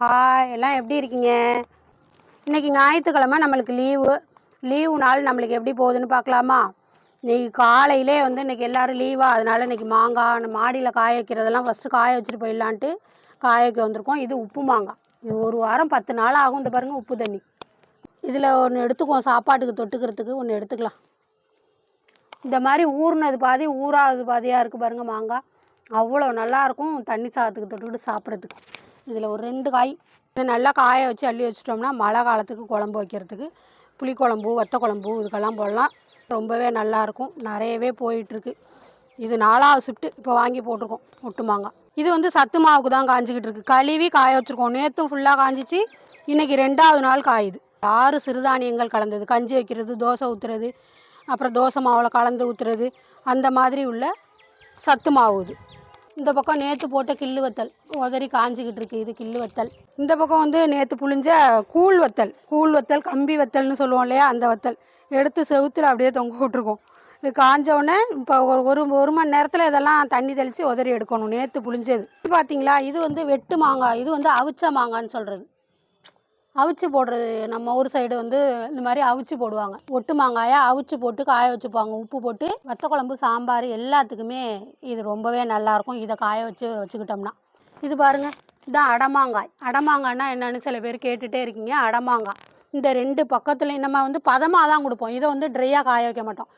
Hi எல்லாம் எப்படி இருக்கீங்க? இன்னைக்கு ஞாயிற்றுக்கிழமை நம்மளுக்கு லீவு லீவு நாள் நம்மளுக்கு எப்படி போகுதுன்னு பார்க்கலாமா? இன்னைக்கு காலையிலே வந்து இன்னைக்கு எல்லாரும் லீவா அதனால இன்றைக்கி மாங்காய் மாடியில் காய வைக்கிறதெல்லாம் ஃபஸ்ட்டு காய வச்சுட்டு போயிடலான்ட்டு காய வைக்க வந்திருக்கோம். இது உப்பு மாங்காய். இது ஒரு வாரம் பத்து நாள் ஆகும் இந்த பாருங்கள் உப்பு தண்ணி. இதில் ஒன்று எடுத்துக்குவோம் சாப்பாட்டுக்கு தொட்டுக்கிறதுக்கு. ஒன்று எடுத்துக்கலாம். இந்த மாதிரி ஊறினது பாதி ஊறாதது பாதியாக இருக்குது பாருங்கள் மாங்காய். அவ்வளோ நல்லாயிருக்கும் தண்ணி சாதத்துக்கு தொட்டுக்கிட்டு சாப்பிட்றதுக்கு. இதில் ஒரு ரெண்டு காய் இதை நல்லா காய வச்சு அள்ளி வச்சிட்டோம்னா மழை காலத்துக்கு குழம்பு வைக்கிறதுக்கு புளிக்குழம்பு வத்த குழம்பு இதுக்கெல்லாம் போடலாம். ரொம்பவே நல்லாயிருக்கும் நிறையவே போயிட்டுருக்கு. இது நாலாவது ஷிஃப்ட்டு இப்போ வாங்கி போட்டிருக்கோம் ஒட்டு மாங்காய் இது வந்து சத்து மாவுக்கு தான் காஞ்சிக்கிட்டு இருக்குது கழுவி காய வச்சுருக்கோம். நேற்றும் ஃபுல்லாக காஞ்சிச்சு. இன்றைக்கி ரெண்டாவது நாள் காயுது. ஆறு சிறுதானியங்கள் கலந்தது. கஞ்சி வைக்கிறது தோசை ஊற்றுறது அப்புறம் தோசை மாவில் கலந்து ஊற்றுறது அந்த மாதிரி உள்ள சத்து மாவு இது. இந்த பக்கம் நேற்று போட்ட கில்லு வத்தல். உதறி காஞ்சிக்கிட்டு இருக்கு இது கில்லு வத்தல். இந்த பக்கம் வந்து நேற்று புழிஞ்ச கூழ் வத்தல். கூழ் வத்தல் கம்பி வத்தல்னு சொல்லுவோம் இல்லையா அந்த வத்தல். எடுத்து செவுத்துல அப்படியே தொங்க விட்ருக்கோம் இது காஞ்சவுடனே இப்போ ஒரு ஒரு ஒரு மணி நேரத்தில் இதெல்லாம் தண்ணி தெளித்து உதறி எடுக்கணும். நேற்று புழிஞ்சது. இது பார்த்தீங்களா இது வந்து வெட்டு மாங்காய் இது வந்து அவிச்ச மாங்கான்னு சொல்கிறது அவிச்சு போடுறது. நம்ம ஊர் சைடு வந்து இந்த மாதிரி அவிச்சு போடுவாங்க. ஒட்டு மாங்காயை அவிச்சு போட்டு காய வச்சுப்பாங்க. உப்பு போட்டு வத்த குழம்பு சாம்பார் எல்லாத்துக்குமே இது ரொம்பவே நல்லாயிருக்கும் இதை காய வச்சு வச்சுக்கிட்டோம்னா. இது பாருங்க. இதான் அடமாங்காய். அடமாங்காய்னா என்னன்னு சில பேர் கேட்டுகிட்டே இருக்கீங்க. அடமாங்காய். இந்த ரெண்டு பக்கத்துலையும் நம்ம வந்து பதமாக தான் கொடுப்போம். இதை வந்து ட்ரையாக காய வைக்க மாட்டோம்.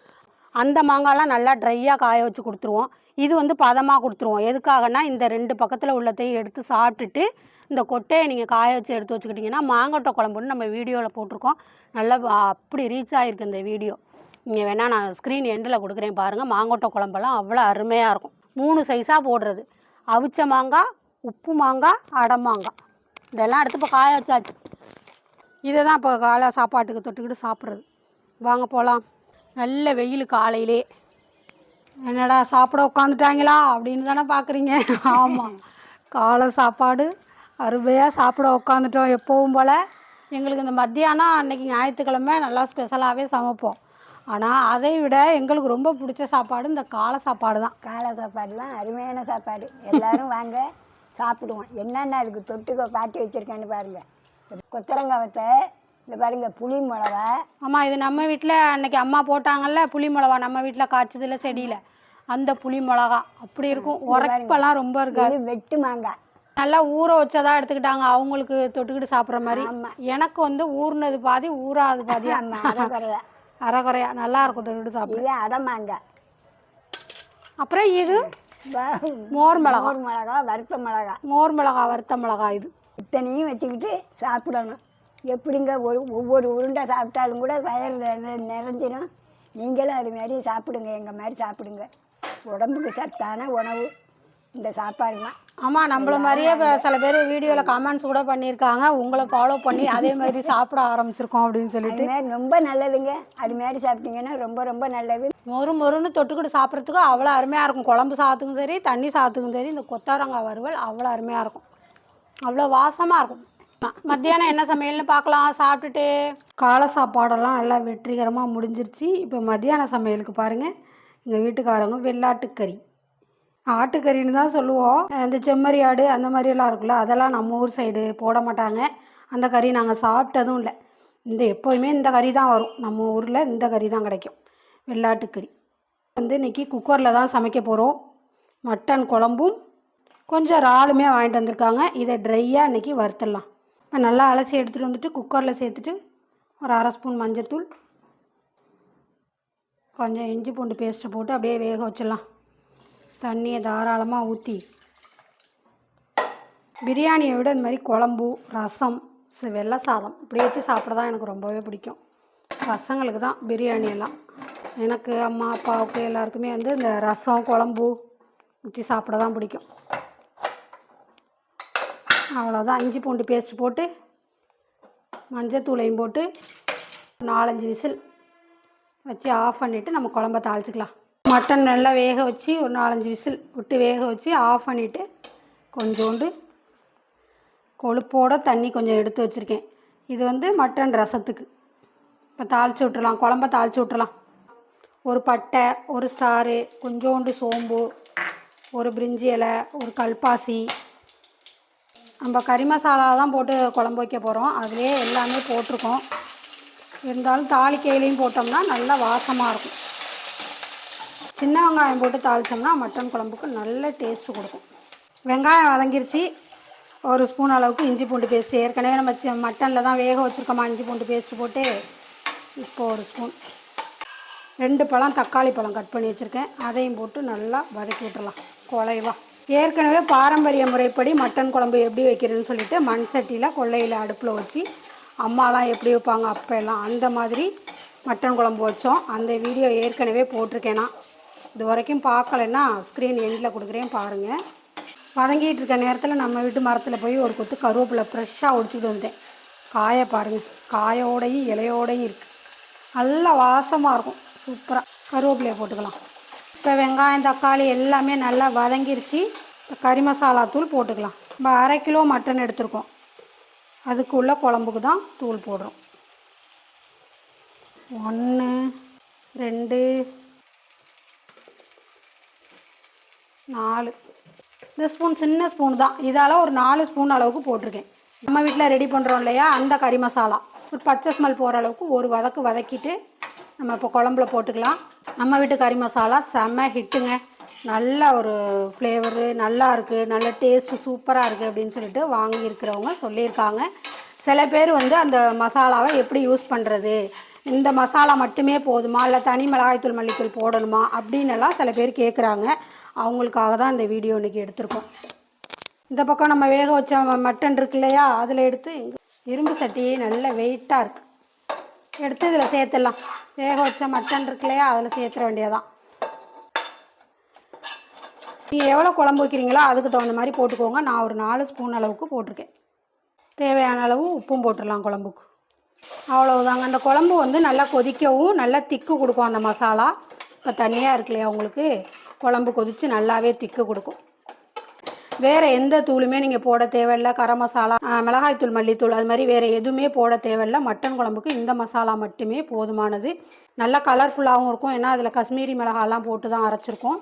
அந்த மாங்காய்லாம் நல்லா ட்ரையாக காய வச்சு கொடுத்துருவோம். இது வந்து பதமாக கொடுத்துருவோம். எதுக்காகனா இந்த ரெண்டு பக்கத்தில் உள்ளதையும் எடுத்து சாப்பிட்டுட்டு இந்த கொட்டையை நீங்கள் காய வச்சு எடுத்து வச்சுக்கிட்டிங்கன்னா மாங்கொட்டை குழம்புன்னு நம்ம வீடியோவில் போட்டிருக்கோம். நல்லா அப்படி ரீச் ஆகிருக்கு இந்த வீடியோ. நீங்கள் வேணால் நான் ஸ்க்ரீன் எண்டில் கொடுக்குறேன் பாருங்கள் மாங்கொட்டை குழம்பெல்லாம் அவ்வளோ அருமையாக இருக்கும். மூணு சைஸாக போடுறது. அவிச்ச மாங்காய் உப்பு மாங்காய் அடை மாங்காய். இதெல்லாம் எடுத்து இப்போ காய வச்சாச்சு. இதை தான் இப்போ காலை சாப்பாட்டுக்கு தொட்டுக்கிட்டு சாப்பிட்றது. வாங்க போகலாம் நல்ல வெயில் காலையிலே. என்னடா சாப்பிட உட்காந்துட்டாங்களா அப்படின்னு தானே பார்க்குறீங்க ஆமாம் காலை சாப்பாடு அருமையாக சாப்பிட உட்காந்துட்டோம் எப்போவும் போல். எங்களுக்கு இந்த மத்தியானம் அன்னைக்கு ஞாயிற்றுக்கிழமை நல்லா ஸ்பெஷலாகவே சமைப்போம். ஆனால் அதை விட எங்களுக்கு ரொம்ப பிடிச்ச சாப்பாடு இந்த காலை சாப்பாடு தான். காலை சாப்பாடுலாம் அருமையான சாப்பாடு. எல்லோரும் வாங்க சாப்பிடுவோம். என்னென்ன அதுக்கு தொட்டுக்க பாட்டி வச்சுருக்கேன்னு பாருங்கள் கொத்தரங்காய் வத்தை இந்த பாருங்க புளி மிளகா ஆமாம் இது நம்ம வீட்டில் அன்னைக்கு அம்மா போட்டாங்கல்ல புளி மிளகா நம்ம வீட்டில் காய்ச்சதில்ல செடியில். அந்த புளி மிளகா. அப்படி இருக்கும். உரைப்பெல்லாம் ரொம்ப இருக்காது. வெட்டு மாங்காய். நல்லா ஊற வச்சதா எடுத்துக்கிட்டாங்க. அவங்களுக்கு தொட்டுக்கிட்டு சாப்பிட்ற மாதிரி. எனக்கு வந்து ஊறினது பாதி ஊறாது பாதி. அரைக்குறையா நல்லா இருக்கும் தொட்டுக்கிட்டு சாப்பிட. அடை மாங்காய். அப்புறம் இது மோர் மிளகா. மோர் மிளகா வறுத்த மிளகா. மோர் மிளகா வறுத்த மிளகா இது. இத்தனையும் வச்சுக்கிட்டு சாப்பிடணும். எப்படிங்க ஒரு ஒவ்வொரு உருண்டை சாப்பிட்டாலும் கூட வயர் நிற- நிறைஞ்சிரும். நீங்களும் அது மாதிரி சாப்பிடுங்க எங்கள் மாதிரி சாப்பிடுங்க. உடம்புக்கு சத்தான உணவு இந்த சாப்பாடு தான். ஆமாம் நம்மள மாதிரியே இப்ப சில பேர் வீடியோவில் கமெண்ட்ஸ் கூட பண்ணியிருக்காங்க. உங்களை ஃபாலோ பண்ணி அதே மாதிரி சாப்பிட ஆரம்பிச்சிருக்கோம் அப்படின்னு சொல்லிட்டு. ரொம்ப நல்லதுங்க. அது மாதிரி சாப்பிட்டீங்கன்னா ரொம்ப ரொம்ப நல்லது. மொறு மொறுன்னு தொட்டுக்கிட்டு சாப்பிட்றதுக்கு அவ்வளோ அருமையாக இருக்கும். குழம்பு சாதத்துக்கும் சரி தண்ணி சாதத்துக்கும் சரி இந்த கொத்தவரங்காய் வறுவல் அவ்வளோ அருமையாக இருக்கும். அவ்வளோ வாசமாக இருக்கும். மத்தியானம் என்ன சமையல்னு பார்க்கலாம் சாப்பிட்டுட்டு. காலை சாப்பாடெல்லாம் நல்லா வெற்றிகரமாக முடிஞ்சிருச்சு. இப்போ மத்தியான சமையலுக்கு பாருங்கள் எங்கள் வீட்டுக்காரங்க வெள்ளாட்டுக்கறி ஆட்டுக்கறின்னு தான் சொல்லுவோம். இந்த செம்மறி ஆடு அந்த மாதிரியெல்லாம் இருக்குல்ல அதெல்லாம் நம்ம ஊர் சைடு போட மாட்டாங்க. அந்த கறி நாங்கள் சாப்பிட்டதும் இல்லை. இந்த எப்போயுமே இந்த கறி தான் வரும். நம்ம ஊரில் இந்த கறி தான் கிடைக்கும். வெள்ளாட்டுக்கறி வந்து இன்றைக்கி குக்கரில் தான் சமைக்க போகிறோம் மட்டன் குழம்பும் கொஞ்சம் இறாலுமே வாங்கிட்டு வந்திருக்காங்க. இதை ட்ரையாக இன்றைக்கி வறுத்துடலாம். நல்லா அலசி எடுத்துகிட்டு வந்துட்டு குக்கரில் சேர்த்துட்டு ஒரு அரை ஸ்பூன் மஞ்சத்தூள் கொஞ்சம் இஞ்சி பூண்டு பேஸ்ட்டை போட்டு அப்படியே வேக வச்சிடலாம். தண்ணியை தாராளமாக ஊற்றி பிரியாணியை விட இந்த மாதிரி குழம்பு ரசம் வெள்ளை சாதம் இப்படி வச்சு சாப்பிட தான் எனக்கு ரொம்பவே பிடிக்கும். ரசங்களுக்கு தான் பிரியாணி எல்லாம். எனக்கு அம்மா அப்பாவுக்கு எல்லாருக்குமே வந்து இந்த ரசம் குழம்பு ஊற்றி சாப்பிட தான் பிடிக்கும். அவ்வளோதான் இஞ்சி பூண்டு பேஸ்ட் போட்டு மஞ்சத்தூளையும் போட்டு நாலஞ்சு விசில் வச்சு ஆஃப் பண்ணிவிட்டு நம்ம குழம்ப தாளிச்சிக்கலாம். மட்டன் நல்லா வேக வச்சு ஒரு நாலஞ்சு விசில் விட்டு வேக வச்சு ஆஃப் பண்ணிவிட்டு கொஞ்சோண்டு கொழுப்போட தண்ணி கொஞ்சம் எடுத்து வச்சுருக்கேன். இது வந்து மட்டன் ரசத்துக்கு. இப்போ தாளித்து விட்டுலாம் குழம்ப தாளித்து விட்டுலாம் ஒரு பட்டை ஒரு ஸ்டாரு கொஞ்சோண்டு சோம்பு ஒரு பிரிஞ்சி இலை ஒரு கல்பாசி நம்ம கறி மசாலா தான் போட்டு குழம்பு வைக்க போகிறோம் அதுலேயே எல்லாமே போட்டிருக்கோம். இருந்தாலும் தாளிக்கையிலையும் போட்டோம்னா நல்லா வாசமாக இருக்கும். சின்ன வெங்காயம் போட்டு தாளித்தோம்னா மட்டன் குழம்புக்கு நல்ல டேஸ்ட்டு கொடுக்கும். வெங்காயம் வதங்கிருச்சு. ஒரு ஸ்பூன் அளவுக்கு இஞ்சி பூண்டு பேஸ்ட்டு ஏற்கனவே நம்ம மட்டனில் தான் வேக வச்சுருக்கோமா இஞ்சி பூண்டு பேஸ்ட்டு போட்டு. இப்போது ஒரு ஸ்பூன். ரெண்டு பழம் தக்காளி பழம் கட் பண்ணி வச்சுருக்கேன். அதையும் போட்டு நல்லா வதக்கி விட்டுறலாம். குழைவா ஏற்கனவே பாரம்பரிய முறைப்படி மட்டன் குழம்பு எப்படி வைக்கிறதுன்னு சொல்லிட்டு மண் சட்டியில் கொள்ளையில் அடுப்பில் வச்சு அம்மாலாம் எப்படி வைப்பாங்க அப்போ எல்லாம் அந்த மாதிரி மட்டன் குழம்பு வச்சோம். அந்த வீடியோ ஏற்கனவே போட்டிருக்கேனா இது வரைக்கும் பார்க்கலன்னா ஸ்க்ரீன் எண்டில் கொடுக்குறேன் பாருங்கள் வதங்கிட்டு இருக்க நேரத்தில் நம்ம வீட்டு மரத்தில் போய் ஒரு கொத்து கருவேப்பிலை ஃப்ரெஷ்ஷாக ஒடிச்சிட்டு வந்தேன் காயை பாருங்கள் காயோடையும் இலையோடையும் இருக்குது நல்லா வாசமாக இருக்கும். சூப்பராக கருவேப்பிலையை போட்டுக்கலாம். இப்போ வெங்காயம் தக்காளி எல்லாமே நல்லா வதங்கிருச்சு. இப்போ கறி மசாலா தூள் போட்டுக்கலாம். நம்ம அரை கிலோ மட்டன் எடுத்திருக்கோம். அதுக்கு உள்ள குழம்புக்கு தான் தூள் போடுறோம். ஒன்று ரெண்டு நாலு. இந்த ஸ்பூன் சின்ன ஸ்பூன் தான். இதால் ஒரு நாலு ஸ்பூன் அளவுக்கு போட்டிருக்கேன். நம்ம வீட்டில் ரெடி பண்ணுறோம் இல்லையா? அந்த கறி மசாலா. ஒரு பச்சை ஸ்மெல் போகிற அளவுக்கு ஒரு வதக்கு வதக்கிட்டு நம்ம இப்போ குழம்புல போட்டுக்கலாம். நம்ம வீட்டு கறி மசாலா செம்ம ஹிட்டுங்க. நல்ல ஒரு ஃப்ளேவரு நல்லா இருக்குது நல்ல டேஸ்ட்டு சூப்பராக இருக்குது அப்படின்னு சொல்லிட்டு வாங்கியிருக்கிறவங்க சொல்லியிருக்காங்க. சில பேர் வந்து அந்த மசாலாவை எப்படி யூஸ் பண்ணுறது இந்த மசாலா மட்டுமே போதுமா? இல்லை தனி மிளகாய்த்தூள் மல்லித்தூள் போடணுமா? அப்படின்னுலாம் சில பேர் கேட்குறாங்க அவங்களுக்காக தான் இந்த வீடியோ இன்றைக்கி எடுத்திருக்கோம். இந்த பக்கம் நம்ம வேக வச்ச மட்டன் இருக்கு இல்லையா? அதில் எடுத்து இரும்பு சட்டி நல்ல வெயிட்டாக இருக்குது எடுத்து இதில் சேர்த்துடலாம். வேக வச்ச மட்டன் இருக்கு இல்லையா அதில் சேர்த்துற வேண்டியதான் நீங்கள் எவ்வளோ குழம்பு வைக்கிறீங்களோ அதுக்கு தகுந்த மாதிரி போட்டுக்கோங்க. நான் ஒரு நாலு ஸ்பூன் அளவுக்கு போட்டிருக்கேன். தேவையான அளவு உப்பும் போட்டுடலாம் குழம்புக்கு. அவ்வளவுதாங்க. அந்த குழம்பு வந்து நல்லா கொதிக்கவும் நல்லா திக்கு கொடுக்கும் அந்த மசாலா. இப்போ தண்ணியாக இருக்கு இல்லையா உங்களுக்கு. குழம்பு கொதித்து நல்லாவே திக்கு கொடுக்கும். வேறு எந்த தூளுமே நீங்கள் போட தேவையில்ல. கரம் மசாலா மிளகாய்த்தூள் மல்லித்தூள் அது மாதிரி வேறு எதுவுமே போட தேவையில்ல. மட்டன் குழம்புக்கு இந்த மசாலா மட்டுமே போதுமானது. நல்லா கலர்ஃபுல்லாகவும் இருக்கும். ஏன்னா அதில் காஷ்மீரி மிளகாலாம் போட்டு தான் அரைச்சிருக்கோம்.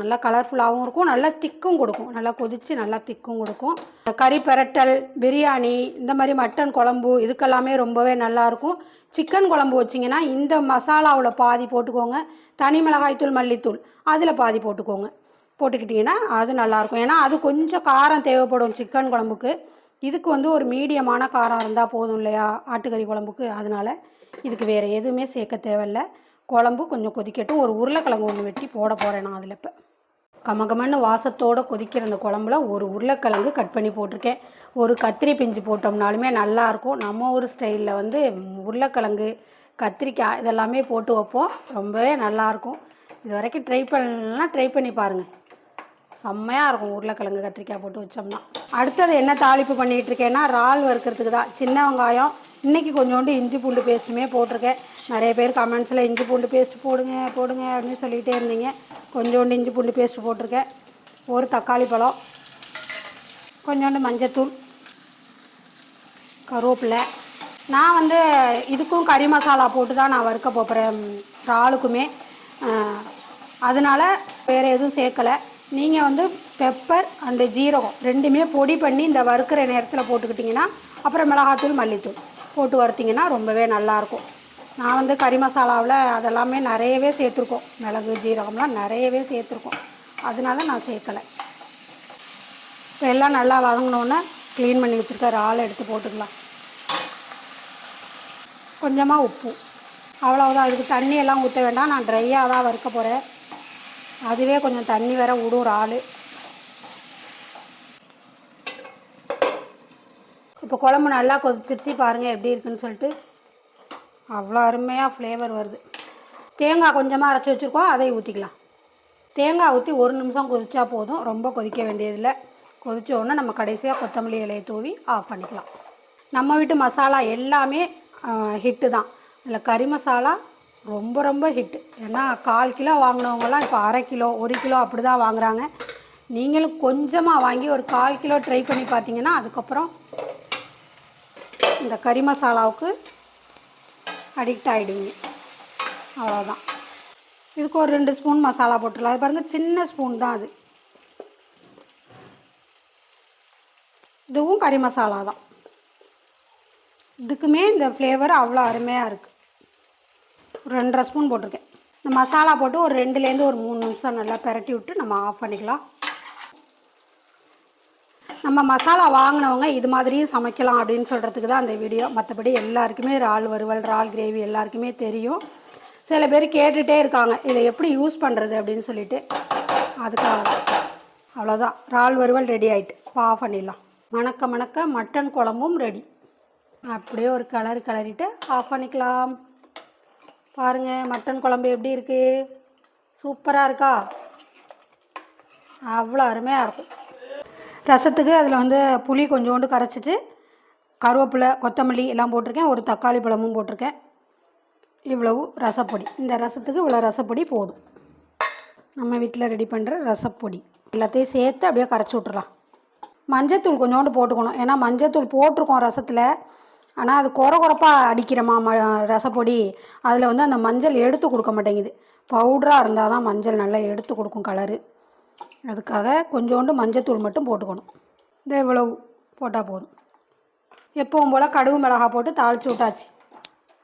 நல்லா கலர்ஃபுல்லாகவும் இருக்கும். நல்லா திக்கும் கொடுக்கும். நல்லா கொதித்து நல்லா திக்கும் கொடுக்கும். கறி பெரட்டல் பிரியாணி இந்த மாதிரி மட்டன் குழம்பு இதுக்கெல்லாமே ரொம்பவே நல்லாயிருக்கும் சிக்கன் குழம்பு வச்சிங்கன்னா இந்த மசாலாவில் பாதி போட்டுக்கோங்க. தனி மிளகாய்த்தூள் மல்லித்தூள் அதில் பாதி போட்டுக்கோங்க. போட்டுக்கிட்டிங்கன்னா அது நல்லாயிருக்கும். ஏன்னா அது கொஞ்சம் காரம் தேவைப்படும் சிக்கன் குழம்புக்கு. இதுக்கு வந்து ஒரு மீடியமான காரம் இருந்தால் போதும் இல்லையா? ஆட்டுக்கறி குழம்புக்கு. அதனால் இதுக்கு வேறு எதுவுமே சேர்க்க தேவையில்ல. குழம்பு கொஞ்சம் கொதிக்கட்டும். ஒரு உருளைக்கிழங்கு ஒன்று வெட்டி போட போகிறேன் நான் அதில் இப்போ. கமகமன்னு வாசத்தோடு கொதிக்கிற அந்த குழம்புல ஒரு உருளைக்கிழங்கு கட் பண்ணி போட்டிருக்கேன். ஒரு கத்திரி பிஞ்சு போட்டோம்னாலுமே நல்லாயிருக்கும். நம்ம ஊர் ஸ்டைலில் வந்து உருளைக்கிழங்கு கத்திரிக்காய் இதெல்லாமே போட்டு வைப்போம். ரொம்பவே நல்லாயிருக்கும். இது வரைக்கும் ட்ரை பண்ணலாம் ட்ரை பண்ணி பாருங்கள் செம்மையாக இருக்கும் உருளைக்கிழங்கு கத்திரிக்காய் போட்டு வச்சோம்னா. அடுத்தது என்ன தாளிப்பு பண்ணிகிட்டு இருக்கேன்னா இறால் வறுக்கிறதுக்கு தான். சின்ன வெங்காயம் இன்றைக்கி கொஞ்சோண்டு இஞ்சி பூண்டு பேஸ்ட்டுமே போட்டிருக்கேன். நிறைய பேர் கமெண்ட்ஸில் இஞ்சி பூண்டு பேஸ்ட் போடுங்க போடுங்க அப்படின்னு சொல்லிகிட்டே இருந்தீங்க. கொஞ்சோண்டு இஞ்சி பூண்டு பேஸ்ட் போட்டிருக்கேன். ஒரு தக்காளி பழம் கொஞ்சோண்டு மஞ்சத்தூள் கருவேப்பிலை. நான் வந்து இதுக்கும் கறி மசாலா போட்டு தான் நான் வறுக்க போகிறேன் இறாலுக்குமே. அதனால் அதனால வேறு எதுவும் சேர்க்கலை. நீங்கள் வந்து பெப்பர் அண்டு ஜீரகம் ரெண்டுமே பொடி பண்ணி இந்த வறுக்கிற நேரத்தில் போட்டுக்கிட்டிங்கன்னா அப்புறம் மிளகாத்தூள் மல்லித்தூள் போட்டு வறுத்திங்கன்னா ரொம்பவே நல்லாயிருக்கும். நான் வந்து கறி மசாலாவில் அதெல்லாமே நிறையவே சேர்த்துருக்கோம். மிளகு ஜீரகம்லாம் நிறையவே சேர்த்துருக்கோம். அதனால நான் சேர்க்கலை. இப்போ எல்லாம் நல்லா வதங்கினோன்னே க்ளீன் பண்ணி வச்சுருக்க இறால் எடுத்து போட்டுக்கலாம். கொஞ்சமாக உப்பு. அவ்வளோதான் இதுக்கு தண்ணி எல்லாம் ஊற்ற வேண்டாம். நான் ட்ரையாக தான் வறுக்க போகிறேன் அதுவே கொஞ்சம் தண்ணி வேற விடும் இறால் இப்போ குழம்பு நல்லா கொதிச்சிருச்சு பாருங்கள் எப்படி இருக்குன்னு சொல்லிட்டு அவ்வளோ அருமையாக ஃப்ளேவர் வருது. தேங்காய் கொஞ்சமாக அரைச்சி வச்சுருக்கோம் அதை ஊற்றிக்கலாம் தேங்காய் ஊற்றி ஒரு நிமிஷம் கொதிச்சா போதும் ரொம்ப கொதிக்க வேண்டியதில்லை. கொதிச்ச உடனே நம்ம கடைசியாக கொத்தமல்லி இலையை தூவி ஆஃப் பண்ணிக்கலாம். நம்ம வீட்டு மசாலா எல்லாமே ஹிட்டு தான். இதில் கறி மசாலா ரொம்ப ரொம்ப ஹிட்டு ஏன்னா கால் கிலோ வாங்கினவங்கலாம் இப்போ அரை கிலோ ஒரு கிலோ அப்படி தான் வாங்குறாங்க. நீங்களும் கொஞ்சமாக வாங்கி ஒரு கால் கிலோ ட்ரை பண்ணி பார்த்தீங்கன்னா அதுக்கப்புறம் இந்த கறி மசாலாவுக்கு அடிக்ட் ஆகிடுவீங்க அவ்வளோதான் இதுக்கு ஒரு ரெண்டு ஸ்பூன் மசாலா போட்டுடலாம். அது பாருங்கள் சின்ன ஸ்பூன் தான் அது. இதுவும் கறி மசாலா தான். இதுக்குமே இந்த ஃப்ளேவர் அவ்வளோ அருமையாக இருக்குது ஒரு ரெண்டரை ஸ்பூன் போட்டிருக்கேன். இந்த மசாலா போட்டு ஒரு ரெண்டுலேருந்து ஒரு மூணு நிமிஷம் நல்லா பிரட்டி விட்டு நம்ம ஆஃப் பண்ணிக்கலாம். நம்ம மசாலா வாங்கினவங்க இது மாதிரியும் சமைக்கலாம் அப்படின்னு சொல்கிறதுக்கு தான் அந்த வீடியோ மற்றபடி எல்லாருக்குமே இறால் வறுவல் இறால் கிரேவி எல்லாருக்குமே தெரியும். சில பேர் கேட்டுகிட்டே இருக்காங்க இதை எப்படி யூஸ் பண்ணுறது அப்படின்னு சொல்லிட்டு. அதுக்காக அவ்வளோதான் இறால் வறுவல் ரெடி ஆகிட்டு இப்போ ஆஃப் பண்ணிடலாம். மணக்க மணக்க மட்டன் குழம்பும் ரெடி அப்படியே ஒரு கலர் கலரிட்டு ஆஃப் பண்ணிக்கலாம். பாருங்கள் மட்டன் குழம்பு எப்படி இருக்குது சூப்பராக இருக்கா? அவ்வளோ அருமையாக இருக்கும். ரசத்துக்கு அதில் வந்து புளி கொஞ்சோண்டு கரைச்சிட்டு கருவேப்பிலை கொத்தமல்லி எல்லாம் போட்டிருக்கேன். ஒரு தக்காளி பழமும் போட்டிருக்கேன். இவ்வளவு ரசப்பொடி. இந்த ரசத்துக்கு இவ்வளோ ரசப்பொடி போதும். நம்ம வீட்டில் ரெடி பண்ணுற ரசப்பொடி. எல்லாத்தையும் சேர்த்து அப்படியே கரைச்சி விட்றலாம் மஞ்சத்தூள் கொஞ்சோண்டு போட்டுக்கணும். ஏன்னா மஞ்சத்தூள் போட்டிருக்கோம் ரசத்தில். ஆனால் அது குறை குறைப்பாக அடிக்கிறமா ம ரசப்பொடி அதில் வந்து அந்த மஞ்சள் எடுத்து கொடுக்க மாட்டேங்குது. பவுடராக இருந்தால் தான் மஞ்சள் நல்லா எடுத்து கொடுக்கும் கலரு. அதுக்காக கொஞ்சோண்டு மஞ்சத்தூள் மட்டும் போட்டுக்கணும். இந்த இவ்வளவு போட்டால் போதும். எப்பவும் போல் கடுகு மிளகா போட்டு தாளித்து விட்டாச்சு.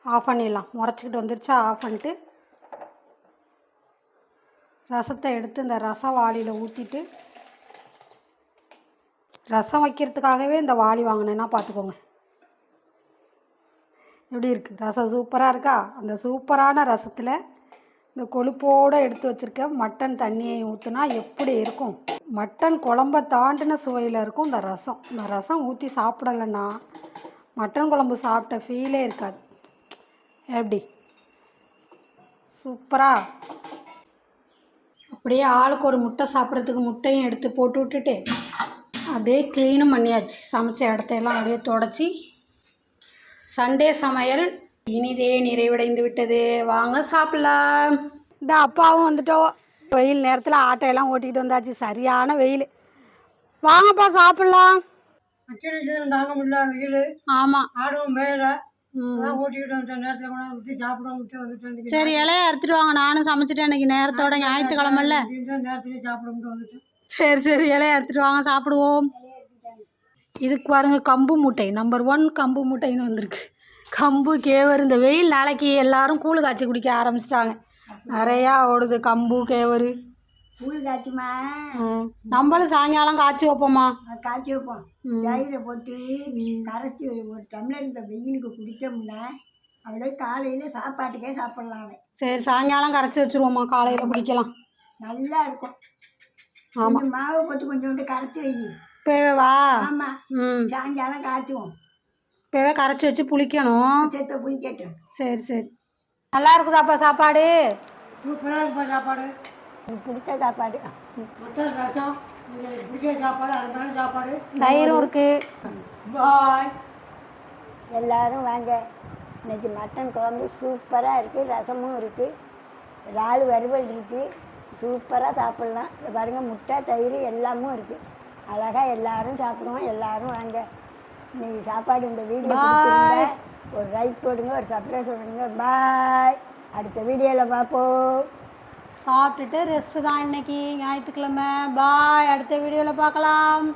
ஆஃப் பண்ணிடலாம். முறைச்சிக்கிட்டு வந்துருச்சா ஆஃப் பண்ணிட்டு. ரசத்தை எடுத்து இந்த ரச வாளியில் ஊற்றிட்டு ரசம் வைக்கிறதுக்காகவே இந்த வாளி வாங்கினேன்னா பார்த்துக்கோங்க எப்படி இருக்குது ரசம் சூப்பராக இருக்கா? அந்த சூப்பரான ரசத்தில் இந்த கொழுப்போடு எடுத்து வச்சுருக்க மட்டன் தண்ணியை ஊற்றுனா எப்படி இருக்கும்? மட்டன் குழம்ப தாண்டின சுவையில் இருக்கும் இந்த ரசம். இந்த ரசம் ஊற்றி சாப்பிடலைன்னா மட்டன் குழம்பு சாப்பிட்ட ஃபீலே இருக்காது. எப்படி? சூப்பரா? அப்படியே ஆளுக்கு ஒரு முட்டை சாப்பிட்றதுக்கு முட்டையும் எடுத்து போட்டு விட்டுட்டு அப்படியே க்ளீனும் பண்ணியாச்சு. சமைச்ச இடத்தையெல்லாம் அப்படியே தொடச்சி சண்டே சமையல் இனிதே நிறைவடைந்து விட்டது வாங்க சாப்பிடலாம் இந்த அப்பாவும் வந்துட்டோம் வெயில் நேரத்தில் ஆட்டையெல்லாம் ஓட்டிகிட்டு வந்தாச்சு சரியான வெயில் வாங்கப்பா சாப்பிட்லாம் தாங்க முடியல வெயில் ஆமாம் ஆடவும் மேல சரி இலைய அறுத்துட்டு வாங்க நானும் சமைச்சிட்டேன் இன்னைக்கு நேரத்தோட ஞாயிற்றுக்கிழமல்ல சரி சரி இலைய அறுத்துட்டு வாங்க சாப்பிடுவோம் இதுக்கு பாருங்க கம்பு மூட்டை. நம்பர் ஒன் கம்பு மூட்டைன்னு வந்திருக்கு. கம்பு கேவர். இந்த வெயில் நாளைக்கு எல்லாரும் கூழ் காய்ச்சி குடிக்க ஆரம்பிச்சிட்டாங்க. நிறையா ஓடுது. கம்பு கேவர். கூழ் காய்ச்சுமா. நம்மளும் சாயங்காலம் காய்ச்சி வைப்போம்மா காய்ச்சி வைப்போம். தயிரை போட்டு கரைச்சி ஒரு டம்ளர் இந்த வெயிலுக்கு குடித்தோம்னா அப்படியே காலையில் சாப்பாட்டுக்கே சாப்பிட்லாம் சரி சாயங்காலம் கரைச்சி வச்சுருவோம்மா காலையில் குடிக்கலாம். நல்லா இருக்கும். ஆமாம் மாவு போட்டு கொஞ்சோண்டு கரைச்சி வை. இப்போவே வா. ஆமாம் ம். சாயங்காலம் காய்ச்சுவோம். இப்போவே கரைச்சி வச்சு புளிக்கணும். செத்த புளிக்கட்டும் சரி சரி. நல்லா இருக்குதாப்பா சாப்பாடு? சூப்பராக இருப்பா சாப்பாடு. பிடிச்ச சாப்பாடு. மட்டன் ரசம் பிடிச்ச சாப்பாடு அருமையான சாப்பாடு. தயிரும் இருக்குது பாய். எல்லாரும் வாங்க. இன்னைக்கு மட்டன் குழம்பு சூப்பராக இருக்குது ரசமும் இருக்குது இறால் வறுவல் இருக்குது சூப்பராக சாப்பிட்லாம். பாருங்கள் முட்டை தயிர் எல்லாமும் இருக்குது அழகாக எல்லாரும் சாப்பிடுவோம். எல்லாரும் வாங்க. இன்னைக்கு சாப்பாடு இந்த வீடியோ ஒரு லைக் போடுங்க ஒரு சப்ஸ்கிரைப் பண்ணுங்க பாய் அடுத்த வீடியோவில் பார்ப்போம். சாப்பிட்டுட்டு ரெஸ்ட்டு தான் இன்னைக்கு. ஞாயிற்றுக்கிழமை. பாய் அடுத்த வீடியோவில் பார்க்கலாம்.